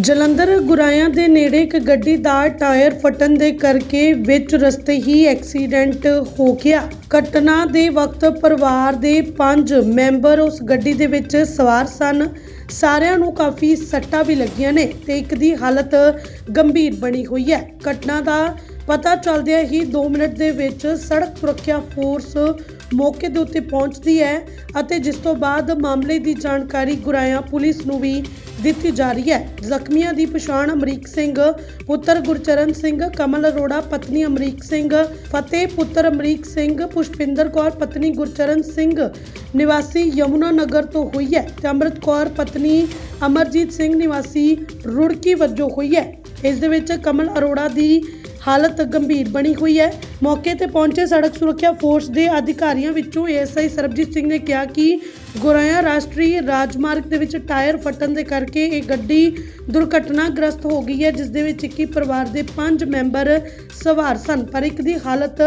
ਜਲੰਧਰ ਗੁਰਾਇਆਂ ਦੇ ਨੇੜੇ ਇੱਕ ਗੱਡੀ ਦਾ ਟਾਇਰ ਫਟਣ ਦੇ ਕਰਕੇ ਵਿੱਚ ਰਸਤੇ ਹੀ ਐਕਸੀਡੈਂਟ ਹੋ ਗਿਆ। ਘਟਨਾ ਦੇ ਵਕਤ ਪਰਿਵਾਰ ਦੇ 5 ਮੈਂਬਰ ਉਸ ਗੱਡੀ ਦੇ ਵਿੱਚ ਸਵਾਰ ਸਨ। ਸਾਰਿਆਂ ਨੂੰ ਕਾਫੀ ਸੱਟਾਂ ਵੀ ਲੱਗੀਆਂ ਨੇ ਤੇ ਇੱਕ ਦੀ ਹਾਲਤ ਗੰਭੀਰ ਬਣੀ ਹੋਈ ਹੈ। ਘਟਨਾ ਦਾ ਪਤਾ ਚੱਲਦਿਆਂ ਹੀ 2 ਮਿੰਟ ਦੇ ਵਿੱਚ ਸੜਕ ਸੁਰੱਖਿਆ ਫੋਰਸ ਮੌਕੇ ਦੇ ਉੱਤੇ ਪਹੁੰਚਦੀ ਹੈ ਅਤੇ ਜਿਸ ਤੋਂ ਬਾਅਦ ਮਾਮਲੇ ਦੀ ਜਾਣਕਾਰੀ ਗੁਰਾਇਆ ਪੁਲਿਸ ਨੂੰ ਵੀ ਦਿੱਤੀ ਜਾ ਰਹੀ ਹੈ। ਜ਼ਖਮੀਆਂ ਦੀ ਪਛਾਣ ਅਮਰੀਕ ਸਿੰਘ, ਪੁੱਤਰ ਗੁਰਚਰਨ ਸਿੰਘ, ਕਮਲ ਅਰੋੜਾ, ਪਤਨੀ ਅਮਰੀਕ ਸਿੰਘ, ਫਤਿਹ ਪੁੱਤਰ ਅਮਰੀਕ ਸਿੰਘ, ਪੁਸ਼ਪਿੰਦਰ ਕੌਰ, ਪਤਨੀ ਗੁਰਚਰਨ ਸਿੰਘ, ਨਿਵਾਸੀ ਯਮੁਨਾ ਨਗਰ ਤੋਂ ਹੋਈ ਹੈ ਤੇ ਅੰਮ੍ਰਿਤ ਕੌਰ, ਪਤਨੀ ਅਮਰਜੀਤ ਸਿੰਘ, ਨਿਵਾਸੀ ਰੁੜਕੀ ਵਜੋਂ ਹੋਈ ਹੈ। ਇਸ ਦੇ ਵਿੱਚ ਕਮਲ ਅਰੋੜਾ ਦੀ ਹਾਲਤ ਗੰਭੀਰ ਬਣੀ ਹੋਈ ਹੈ। ਮੌਕੇ ਤੇ ਪਹੁੰਚੇ ਸੜਕ ਸੁਰੱਖਿਆ ਫੋਰਸ ਦੇ ਅਧਿਕਾਰੀਆਂ ਵਿੱਚੋਂ ਏਐਸਆਈ ਸਰਬਜੀਤ ਸਿੰਘ ਨੇ ਕਿਹਾ ਕਿ ਗੁਰਾਇਆ ਰਾਸ਼ਟਰੀ ਰਾਜਮਾਰਗ ਦੇ ਵਿੱਚ ਟਾਇਰ ਫਟਣ ਦੇ ਕਰਕੇ ਇਹ ਗੱਡੀ ਦੁਰਘਟਨਾਗ੍ਰਸਤ ਹੋ ਗਈ ਹੈ, ਜਿਸ ਦੇ ਵਿੱਚ ਇੱਕ ਪਰਿਵਾਰ ਦੇ 5 ਮੈਂਬਰ ਸਵਾਰ ਸਨ। ਪਰ ਇੱਕ ਦੀ ਹਾਲਤ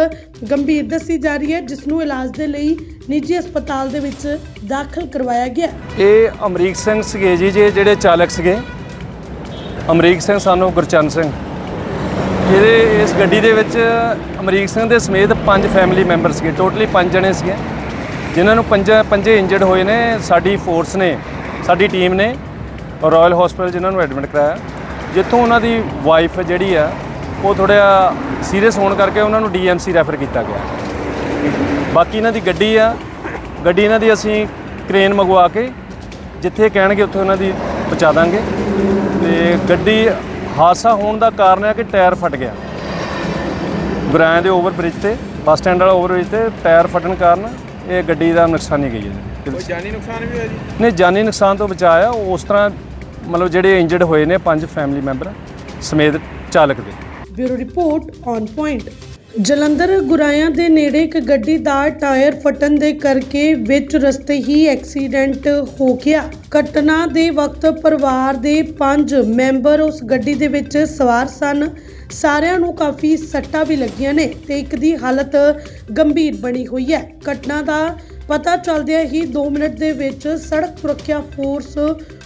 ਗੰਭੀਰ ਦੱਸੀ ਜਾ ਰਹੀ ਹੈ, ਜਿਸ ਨੂੰ ਇਲਾਜ ਦੇ ਲਈ ਨਿੱਜੀ ਹਸਪਤਾਲ ਦੇ ਵਿੱਚ ਦਾਖਲ ਕਰਵਾਇਆ ਗਿਆ। ਇਹ ਅਮਰੀਕ ਸਿੰਘ ਸੀਗੇ ਜੀ, ਜੇ ਜਿਹੜੇ ਚਾਲਕ ਸੀਗੇ। ਅਮਰੀਕ ਸਿੰਘ, ਸਾਨੂੰ ਗੁਰਚਰਨ ਸਿੰਘ। ਇਹਦੇ ਇਸ ਗੱਡੀ ਦੇ ਵਿੱਚ ਅਮਰੀਕ ਸਿੰਘ ਦੇ ਸਮੇਤ ਪੰਜ ਫੈਮਿਲੀ ਮੈਂਬਰ ਸੀਗੇ। ਟੋਟਲੀ ਪੰਜ ਜਣੇ ਸੀਗੇ। ਜਿਨ੍ਹਾਂ ਨੂੰ ਪੰਜ, ਪੰਜੇ ਇੰਜਰਡ ਹੋਏ ਨੇ। ਸਾਡੀ ਫੋਰਸ ਨੇ, ਸਾਡੀ ਟੀਮ ਨੇ ਰਾਇਲ ਹਸਪੀਟਲ ਜਿਨ੍ਹਾਂ ਨੂੰ ਐਡਮਿਟ ਕਰਾਇਆ। ਜਿੱਥੋਂ ਉਹਨਾਂ ਦੀ ਵਾਈਫ ਜਿਹੜੀ ਆ, ਉਹ ਥੋੜ੍ਹਾ ਸੀਰੀਅਸ ਹੋਣ ਕਰਕੇ ਉਹਨਾਂ ਨੂੰ ਡੀਐਮਸੀ ਰੈਫਰ ਕੀਤਾ ਗਿਆ। ਬਾਕੀ ਇਹਨਾਂ ਦੀ ਗੱਡੀ ਆ, ਗੱਡੀ ਇਹਨਾਂ ਦੀ ਅਸੀਂ ਕ੍ਰੇਨ ਮੰਗਵਾ ਕੇ ਜਿੱਥੇ ਕਹਿਣਗੇ ਉੱਥੇ ਉਹਨਾਂ ਦੀ ਪਹੁੰਚਾ ਦਾਂਗੇ। ਤੇ ਗੱਡੀ ਹਾਦਸਾ ਹੋਣ ਦਾ ਕਾਰਨ ਹੈ ਕਿ ਟਾਇਰ ਫਟ ਗਿਆ। ਗੁਰਾਇਆਂ ਦੇ ਓਵਰ ਬ੍ਰਿਜ ਤੇ ਬੱਸ ਸਟੈਂਡ ਵਾਲਾ ਓਵਰ ਬ੍ਰਿਜ ਤੇ ਟਾਇਰ ਫਟਣ ਕਾਰਨ ਇਹ ਗੱਡੀ ਦਾ ਨੁਕਸਾਨ ਹੀ ਗਈ ਹੈ ਕੋਈ ਜਾਨੀ ਨੁਕਸਾਨ ਵੀ ਹੋਇਆ ਜੀ? ਨਹੀਂ ਜਾਨੀ ਨੁਕਸਾਨ ਤੋਂ ਬਚਾਇਆ ਉਸ ਤਰ੍ਹਾਂ ਮਤਲਬ ਜਿਹੜੇ ਇੰਜਰਡ ਹੋਏ ਨੇ ਪੰਜ ਫੈਮਿਲੀ ਮੈਂਬਰ ਸਮੇਤ ਚਾਲਕ ਦੇ। Bureau report on point. Jalandhar Goraya ਦੇ ਨੇੜੇ ਇੱਕ ਗੱਡੀ ਦਾ ਟਾਇਰ ਫਟਣ ਦੇ ਕਰਕੇ ਵਿੱਚ ਰਸਤੇ ਹੀ ਐਕਸੀਡੈਂਟ ਹੋ ਗਿਆ। ਘਟਨਾ ਦੇ ਵਕਤ ਪਰਿਵਾਰ ਦੇ 5 ਮੈਂਬਰ ਉਸ ਗੱਡੀ ਦੇ ਵਿੱਚ ਸਵਾਰ ਸਨ। ਸਾਰਿਆਂ ਨੂੰ ਕਾਫੀ ਸੱਟਾਂ ਵੀ ਲੱਗੀਆਂ ਨੇ ਤੇ ਇੱਕ ਦੀ ਹਾਲਤ ਗੰਭੀਰ ਬਣੀ ਹੋਈ ਹੈ। ਘਟਨਾ ਦਾ ਪਤਾ ਚੱਲਦਿਆਂ ਹੀ 2 ਮਿੰਟ ਦੇ ਵਿੱਚ ਸੜਕ ਸੁਰੱਖਿਆ ਫੋਰਸ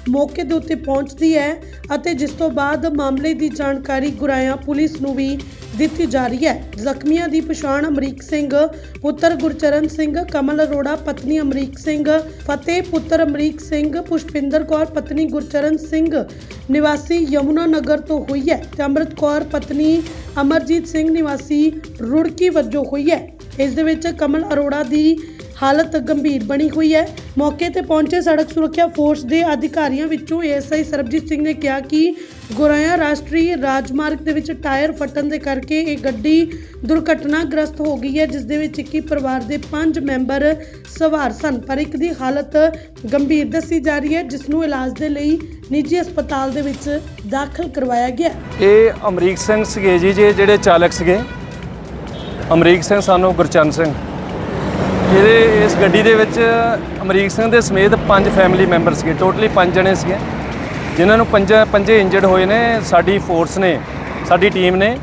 ਮੌਕੇ ਦੇ ਉੱਤੇ ਪਹੁੰਚਦੀ ਹੈ ਅਤੇ ਜਿਸ ਤੋਂ ਬਾਅਦ ਮਾਮਲੇ ਦੀ ਜਾਣਕਾਰੀ ਗੁਰਾਇਆ ਪੁਲਿਸ ਨੂੰ ਵੀ ਦਿੱਤੀ ਜਾ ਰਹੀ ਹੈ। ਜ਼ਖਮੀਆਂ ਦੀ ਪਛਾਣ ਅਮਰੀਕ ਸਿੰਘ, ਪੁੱਤਰ ਗੁਰਚਰਨ ਸਿੰਘ, ਕਮਲ ਅਰੋੜਾ, ਪਤਨੀ ਅਮਰੀਕ ਸਿੰਘ, ਫਤਿਹ ਪੁੱਤਰ ਅਮਰੀਕ ਸਿੰਘ, ਪੁਸ਼ਪਿੰਦਰ ਕੌਰ, ਪਤਨੀ ਗੁਰਚਰਨ ਸਿੰਘ ਨਿਵਾਸੀ ਯਮੁਨਾ ਨਗਰ ਤੋਂ ਹੋਈ ਹੈ ਤੇ ਅੰਮ੍ਰਿਤ ਕੌਰ, ਪਤਨੀ ਅਮਰਜੀਤ ਸਿੰਘ ਨਿਵਾਸੀ ਰੁੜਕੀ ਵਜੋਂ ਹੋਈ ਹੈ। ਇਸ ਦੇ ਵਿੱਚ ਕਮਲ ਅਰੋੜਾ ਦੀ ਹਾਲਤ ਗੰਭੀਰ ਬਣੀ ਹੋਈ ਹੈ। ਮੌਕੇ ਤੇ ਪਹੁੰਚੇ ਸੜਕ ਸੁਰੱਖਿਆ ਫੋਰਸ ਦੇ ਅਧਿਕਾਰੀਆਂ ਵਿੱਚੋਂ ਏਐਸਆਈ ਸਰਬਜੀਤ ਸਿੰਘ ਨੇ ਕਿਹਾ ਕਿ ਗੁਰਾਇਆ ਰਾਸ਼ਟਰੀ ਰਾਜਮਾਰਗ ਦੇ ਵਿੱਚ ਟਾਇਰ ਫਟਣ ਦੇ ਕਰਕੇ ਇਹ ਗੱਡੀ ਦੁਰਘਟਨਾਗ੍ਰਸਤ ਹੋ ਗਈ ਹੈ, ਜਿਸ ਦੇ ਵਿੱਚ ਇੱਕ ਪਰਿਵਾਰ ਦੇ 5 ਮੈਂਬਰ ਸਵਾਰ ਸਨ। ਪਰ ਇੱਕ ਦੀ ਹਾਲਤ ਗੰਭੀਰ ਦੱਸੀ ਜਾ ਰਹੀ ਹੈ, ਜਿਸ ਨੂੰ ਇਲਾਜ ਦੇ ਲਈ ਨਿੱਜੀ ਹਸਪਤਾਲ ਦੇ ਵਿੱਚ ਦਾਖਲ ਕਰਵਾਇਆ ਗਿਆ ਇਹ ਅਮਰੀਕ ਸਿੰਘ ਸੀਗੇ ਜੀ, ਜੇ ਜਿਹੜੇ ਚਾਲਕ ਸੀਗੇ। ਅਮਰੀਕ ਸਿੰਘ, ਸਾਨੂੰ ਗੁਰਚੰਦ ਸਿੰਘ। ਇਹਦੇ ਗੱਡੀ ਦੇ ਵਿੱਚ ਅਮਰੀਕ ਸਿੰਘ ਦੇ ਸਮੇਤ ਪੰਜ ਫੈਮਿਲੀ ਮੈਂਬਰ ਸੀਗੇ। ਟੋਟਲੀ ਪੰਜ ਜਣੇ ਸੀਗੇ। ਜਿਨ੍ਹਾਂ ਨੂੰ ਪੰਜ, ਪੰਜੇ ਇੰਜਰਡ ਹੋਏ ਨੇ। ਸਾਡੀ ਫੋਰਸ ਨੇ, ਸਾਡੀ ਟੀਮ ਨੇ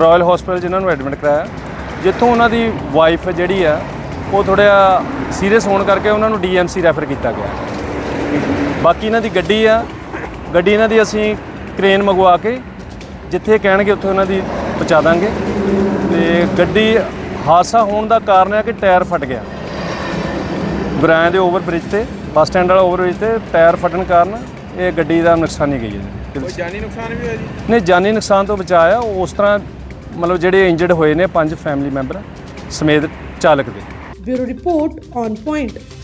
ਰਾਇਲ ਹਸਪੀਟਲ ਜਿਨ੍ਹਾਂ ਨੂੰ ਐਡਮਿਟ ਕਰਾਇਆ। ਜਿੱਥੋਂ ਉਹਨਾਂ ਦੀ ਵਾਈਫ ਜਿਹੜੀ ਆ, ਉਹ ਥੋੜ੍ਹਾ ਸੀਰੀਅਸ ਹੋਣ ਕਰਕੇ ਉਹਨਾਂ ਨੂੰ ਡੀਐਮਸੀ ਰੈਫਰ ਕੀਤਾ ਗਿਆ। ਬਾਕੀ ਇਹਨਾਂ ਦੀ ਗੱਡੀ ਆ, ਗੱਡੀ ਇਹਨਾਂ ਦੀ ਅਸੀਂ ਕ੍ਰੇਨ ਮੰਗਵਾ ਕੇ ਜਿੱਥੇ ਕਹਿਣਗੇ ਉੱਥੇ ਉਹਨਾਂ ਦੀ ਪਹੁੰਚਾ ਦਾਂਗੇ। ਤੇ ਗੱਡੀ ਹਾਦਸਾ ਹੋਣ ਦਾ ਕਾਰਨ ਹੈ ਕਿ ਟਾਇਰ ਫਟ ਗਿਆ। ਗੁਰਾਇਆਂ ਦੇ ਓਵਰ ਬ੍ਰਿਜ ਤੇ ਬੱਸ ਸਟੈਂਡ ਵਾਲਾ ਓਵਰ ਬ੍ਰਿਜ ਤੇ ਟਾਇਰ ਫਟਣ ਕਾਰਨ ਇਹ ਗੱਡੀ ਦਾ ਨੁਕਸਾਨ ਹੀ ਗਈ ਹੈ ਕੋਈ ਜਾਨੀ ਨੁਕਸਾਨ ਵੀ ਹੋਇਆ ਜੀ? ਨਹੀਂ ਜਾਨੀ ਨੁਕਸਾਨ ਤੋਂ ਬਚਾਇਆ ਉਸ ਤਰ੍ਹਾਂ ਮਤਲਬ ਜਿਹੜੇ ਇੰਜਰਡ ਹੋਏ ਨੇ ਪੰਜ ਫੈਮਿਲੀ ਮੈਂਬਰ ਸਮੇਤ ਚਾਲਕ ਦੇ। Bureau report on point.